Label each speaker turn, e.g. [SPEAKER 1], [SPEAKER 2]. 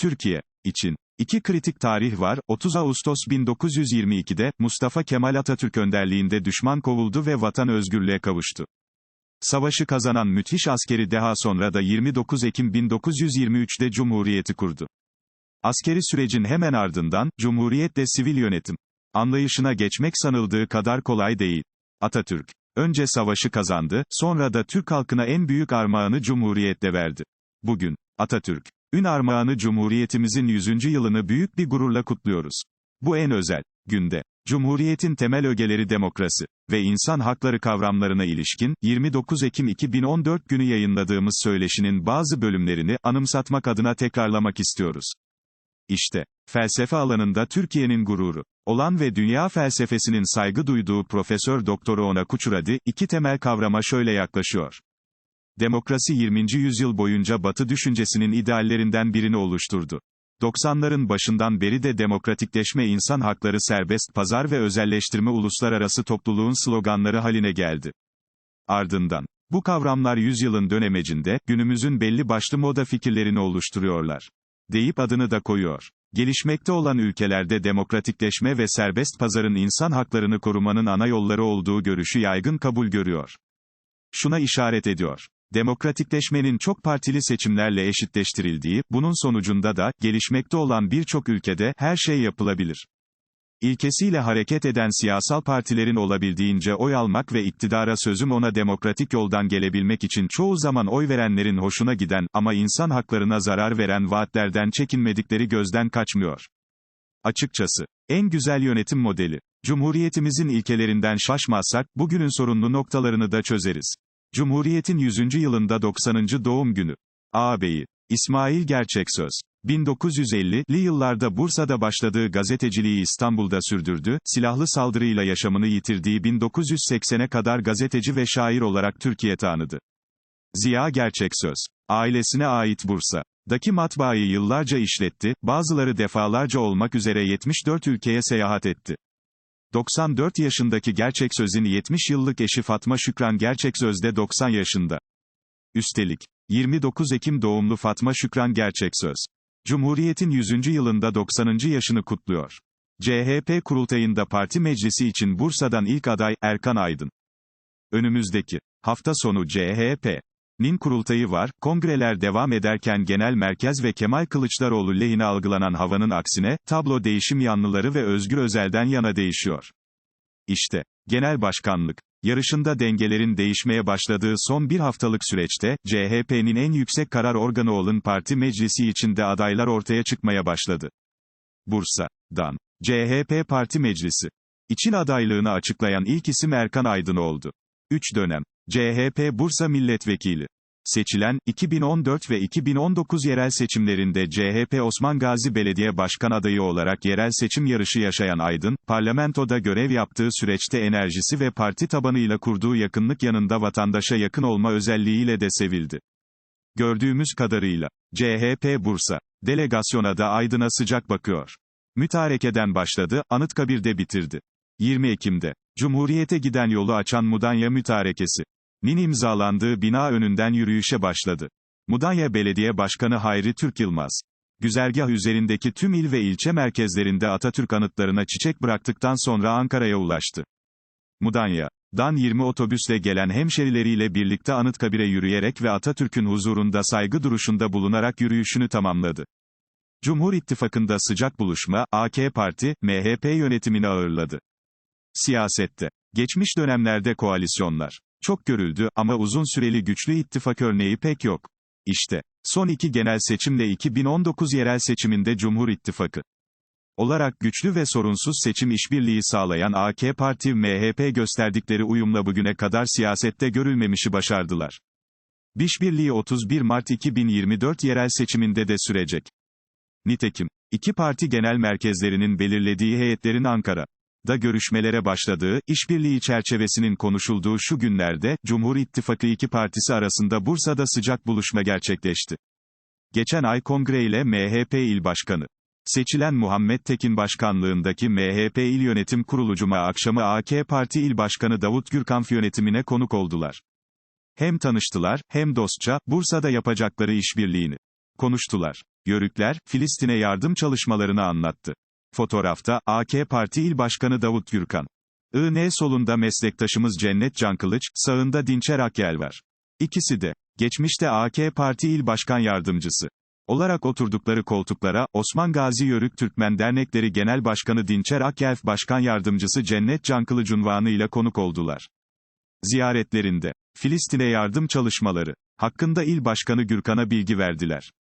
[SPEAKER 1] Türkiye için iki kritik tarih var. 30 Ağustos 1922'de Mustafa Kemal Atatürk önderliğinde düşman kovuldu ve vatan özgürlüğe kavuştu. Savaşı kazanan müthiş askeri deha sonra da 29 Ekim 1923'de Cumhuriyeti kurdu. Askeri sürecin hemen ardından, Cumhuriyetle sivil yönetim anlayışına geçmek sanıldığı kadar kolay değil. Atatürk, önce savaşı kazandı, sonra da Türk halkına en büyük armağanı Cumhuriyetle verdi. Bugün, Atatürk, ün armağanı Cumhuriyetimizin 100. yılını büyük bir gururla kutluyoruz. Bu en özel günde, Cumhuriyetin temel ögeleri demokrasi ve insan hakları kavramlarına ilişkin, 29 Ekim 2014 günü yayınladığımız söyleşinin bazı bölümlerini anımsatmak adına tekrarlamak istiyoruz. İşte, felsefe alanında Türkiye'nin gururu olan ve dünya felsefesinin saygı duyduğu Profesör Doktor Ona Kuçuradi, iki temel kavrama şöyle yaklaşıyor. Demokrasi 20. yüzyıl boyunca Batı düşüncesinin ideallerinden birini oluşturdu. 90'ların başından beri de demokratikleşme insan hakları serbest pazar ve özelleştirme uluslararası topluluğun sloganları haline geldi. Ardından, bu kavramlar yüzyılın dönemecinde, günümüzün belli başlı moda fikirlerini oluşturuyorlar. Deyip adını da koyuyor. Gelişmekte olan ülkelerde demokratikleşme ve serbest pazarın insan haklarını korumanın ana yolları olduğu görüşü yaygın kabul görüyor. Şuna işaret ediyor. Demokratikleşmenin çok partili seçimlerle eşitleştirildiği, bunun sonucunda da, gelişmekte olan birçok ülkede, her şey yapılabilir. İlkesiyle hareket eden siyasal partilerin olabildiğince oy almak ve iktidara sözüm ona demokratik yoldan gelebilmek için çoğu zaman oy verenlerin hoşuna giden, ama insan haklarına zarar veren vaatlerden çekinmedikleri gözden kaçmıyor. Açıkçası, en güzel yönetim modeli. Cumhuriyetimizin ilkelerinden şaşmazsak, bugünün sorunlu noktalarını da çözeriz. Cumhuriyetin 100. yılında 90. doğum günü. Ağabeyi. İsmail Gerçeksöz. 1950'li yıllarda Bursa'da başladığı gazeteciliği İstanbul'da sürdürdü, silahlı saldırıyla yaşamını yitirdiği 1980'e kadar gazeteci ve şair olarak Türkiye tanıdı. Ziya Gerçeksöz. Ailesine ait Bursa'daki matbaayı yıllarca işletti, bazıları defalarca olmak üzere 74 ülkeye seyahat etti. 94 yaşındaki Gerçeksöz'ün 70 yıllık eşi Fatma Şükran Gerçeksöz de 90 yaşında. Üstelik, 29 Ekim doğumlu Fatma Şükran Gerçeksöz. Cumhuriyetin 100. yılında 90. yaşını kutluyor. CHP kurultayında parti meclisi için Bursa'dan ilk aday, Erkan Aydın. Önümüzdeki hafta sonu CHP'nin kurultayı var, kongreler devam ederken genel merkez ve Kemal Kılıçdaroğlu lehine algılanan havanın aksine, tablo değişim yanlıları ve Özgür Özel'den yana değişiyor. İşte, genel başkanlık, yarışında dengelerin değişmeye başladığı son bir haftalık süreçte, CHP'nin en yüksek karar organı olan parti meclisi içinde adaylar ortaya çıkmaya başladı. Bursa'dan, CHP Parti Meclisi için adaylığını açıklayan ilk isim Erkan Aydın oldu. 3 dönem, CHP Bursa Milletvekili. Seçilen, 2014 ve 2019 yerel seçimlerinde CHP Osman Gazi Belediye Başkan adayı olarak yerel seçim yarışı yaşayan Aydın, parlamentoda görev yaptığı süreçte enerjisi ve parti tabanıyla kurduğu yakınlık yanında vatandaşa yakın olma özelliğiyle de sevildi. Gördüğümüz kadarıyla, CHP Bursa, delegasyona da Aydın'a sıcak bakıyor. Mütareke'den başladı, Anıtkabir'de bitirdi. 20 Ekim'de, Cumhuriyete giden yolu açan Mudanya Mütarekesi. Nin imzalandığı bina önünden yürüyüşe başladı. Mudanya Belediye Başkanı Hayri Türk Yılmaz. Güzergah üzerindeki tüm il ve ilçe merkezlerinde Atatürk anıtlarına çiçek bıraktıktan sonra Ankara'ya ulaştı. Mudanya'dan 20 otobüsle gelen hemşerileriyle birlikte Anıtkabir'e yürüyerek ve Atatürk'ün huzurunda saygı duruşunda bulunarak yürüyüşünü tamamladı. Cumhur İttifakı'nda sıcak buluşma, AK Parti, MHP yönetimini ağırladı. Siyasette. Geçmiş dönemlerde koalisyonlar çok görüldü ama uzun süreli güçlü ittifak örneği pek yok. İşte, son iki genel seçimle 2019 yerel seçiminde Cumhur İttifakı olarak güçlü ve sorunsuz seçim işbirliği sağlayan AK Parti MHP gösterdikleri uyumla bugüne kadar siyasette görülmemişi başardılar. Bişbirliği 31 Mart 2024 yerel seçiminde de sürecek. Nitekim, iki parti genel merkezlerinin belirlediği heyetlerin Ankara da görüşmelere başladığı, işbirliği çerçevesinin konuşulduğu şu günlerde, Cumhur İttifakı iki partisi arasında Bursa'da sıcak buluşma gerçekleşti. Geçen ay kongre ile MHP İl Başkanı. Seçilen Muhammed Tekin başkanlığındaki MHP İl Yönetim Kurulu Cuma akşamı AK Parti İl Başkanı Davut Gürkanf yönetimine konuk oldular. Hem tanıştılar, hem dostça, Bursa'da yapacakları işbirliğini Konuştular. Yörükler, Filistin'e yardım çalışmalarını anlattı. Fotoğrafta, AK Parti İl Başkanı Davut Gürkan. IN solunda meslektaşımız Cennet Cankılıç, sağında Dinçer Akyel var. İkisi de, geçmişte AK Parti İl Başkan Yardımcısı olarak oturdukları koltuklara, Osman Gazi Yörük Türkmen Dernekleri Genel Başkanı Dinçer Akyelf Başkan Yardımcısı Cennet Cankılıç unvanı ile konuk oldular. Ziyaretlerinde, Filistin'e yardım çalışmaları hakkında il başkanı Gürkan'a bilgi verdiler.